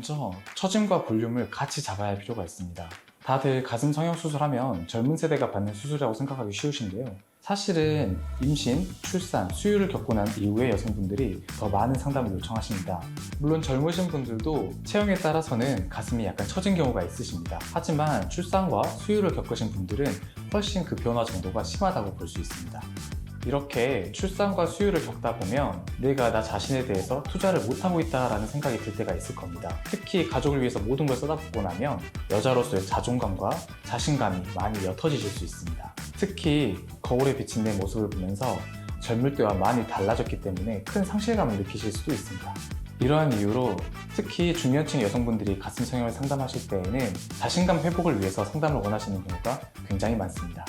먼저 처짐과 볼륨을 같이 잡아야 할 필요가 있습니다. 다들 가슴 성형 수술하면 젊은 세대가 받는 수술이라고 생각하기 쉬우신데요. 사실은 임신, 출산, 수유를 겪고 난 이후에 여성분들이 더 많은 상담을 요청하십니다. 물론 젊으신 분들도 체형에 따라서는 가슴이 약간 처진 경우가 있으십니다. 하지만 출산과 수유를 겪으신 분들은 훨씬 그 변화 정도가 심하다고 볼 수 있습니다. 이렇게 출산과 수유를 겪다 보면 내가 나 자신에 대해서 투자를 못하고 있다라는 생각이 들 때가 있을 겁니다. 특히 가족을 위해서 모든 걸 쏟아붓고 나면 여자로서의 자존감과 자신감이 많이 옅어지실 수 있습니다. 특히 거울에 비친 내 모습을 보면서 젊을 때와 많이 달라졌기 때문에 큰 상실감을 느끼실 수도 있습니다. 이러한 이유로 특히 중년층 여성분들이 가슴 성형을 상담하실 때에는 자신감 회복을 위해서 상담을 원하시는 경우가 굉장히 많습니다.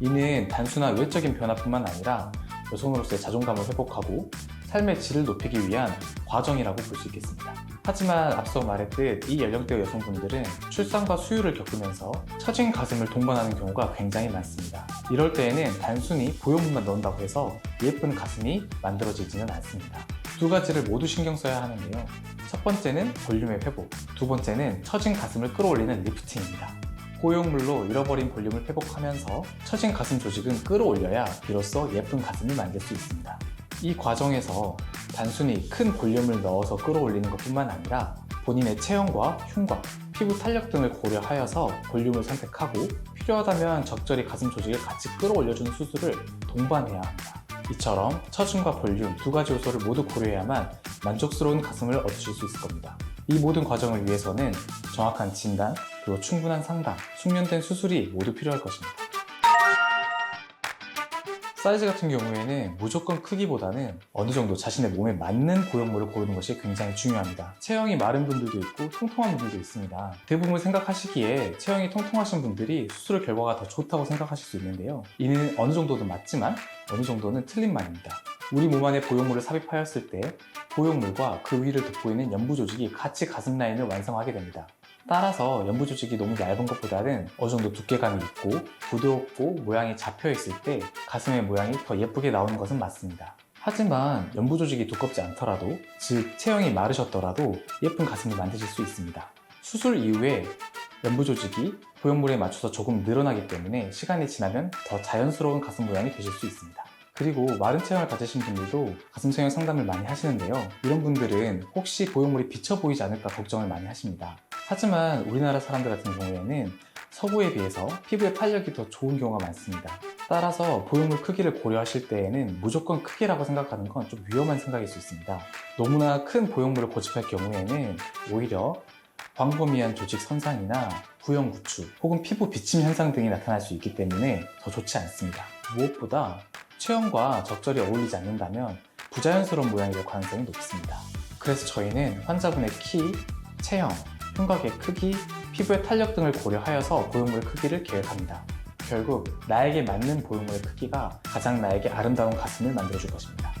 이는 단순한 외적인 변화뿐만 아니라 여성으로서의 자존감을 회복하고 삶의 질을 높이기 위한 과정이라고 볼 수 있겠습니다. 하지만 앞서 말했듯 이 연령대 여성분들은 출산과 수유를 겪으면서 처진 가슴을 동반하는 경우가 굉장히 많습니다. 이럴 때에는 단순히 보형물만 넣는다고 해서 예쁜 가슴이 만들어지지는 않습니다. 두 가지를 모두 신경 써야 하는데요. 첫 번째는 볼륨의 회복, 두 번째는 처진 가슴을 끌어올리는 리프팅입니다. 고용물로 잃어버린 볼륨을 회복하면서 처진 가슴 조직은 끌어올려야 비로소 예쁜 가슴을 만들 수 있습니다. 이 과정에서 단순히 큰 볼륨을 넣어서 끌어올리는 것뿐만 아니라 본인의 체형과 흉곽, 피부 탄력 등을 고려하여서 볼륨을 선택하고 필요하다면 적절히 가슴 조직을 같이 끌어올려주는 수술을 동반해야 합니다. 이처럼 처짐과 볼륨 두 가지 요소를 모두 고려해야만 만족스러운 가슴을 얻으실 수 있을 겁니다. 이 모든 과정을 위해서는 정확한 진단, 그리고 충분한 상담, 숙련된 수술이 모두 필요할 것입니다. 사이즈 같은 경우에는 무조건 크기보다는 어느 정도 자신의 몸에 맞는 고형물을 고르는 것이 굉장히 중요합니다. 체형이 마른 분들도 있고 통통한 분들도 있습니다. 대부분 생각하시기에 체형이 통통하신 분들이 수술 결과가 더 좋다고 생각하실 수 있는데요. 이는 어느 정도는 맞지만 어느 정도는 틀린 말입니다. 우리 몸 안에 보형물을 삽입하였을 때 보형물과 그 위를 덮고 있는 연부 조직이 같이 가슴 라인을 완성하게 됩니다. 따라서 연부 조직이 너무 얇은 것보다는 어느 정도 두께감이 있고 부드럽고 모양이 잡혀 있을 때 가슴의 모양이 더 예쁘게 나오는 것은 맞습니다. 하지만 연부 조직이 두껍지 않더라도 즉 체형이 마르셨더라도 예쁜 가슴을 만드실 수 있습니다. 수술 이후에 연부 조직이 보형물에 맞춰서 조금 늘어나기 때문에 시간이 지나면 더 자연스러운 가슴 모양이 되실 수 있습니다. 그리고 마른 체형을 가지신 분들도 가슴 성형 상담을 많이 하시는데요. 이런 분들은 혹시 보형물이 비쳐 보이지 않을까 걱정을 많이 하십니다. 하지만 우리나라 사람들 같은 경우에는 서구에 비해서 피부의 탄력이 더 좋은 경우가 많습니다. 따라서 보형물 크기를 고려하실 때에는 무조건 크기라고 생각하는 건 좀 위험한 생각일 수 있습니다. 너무나 큰 보형물을 고집할 경우에는 오히려 광범위한 조직 손상이나 부형 구축 혹은 피부 비침 현상 등이 나타날 수 있기 때문에 더 좋지 않습니다. 무엇보다 체형과 적절히 어울리지 않는다면 부자연스러운 모양이 될 가능성이 높습니다. 그래서 저희는 환자분의 키, 체형, 흉곽의 크기, 피부의 탄력 등을 고려하여서 보형물 크기를 계획합니다. 결국 나에게 맞는 보형물의 크기가 가장 나에게 아름다운 가슴을 만들어줄 것입니다.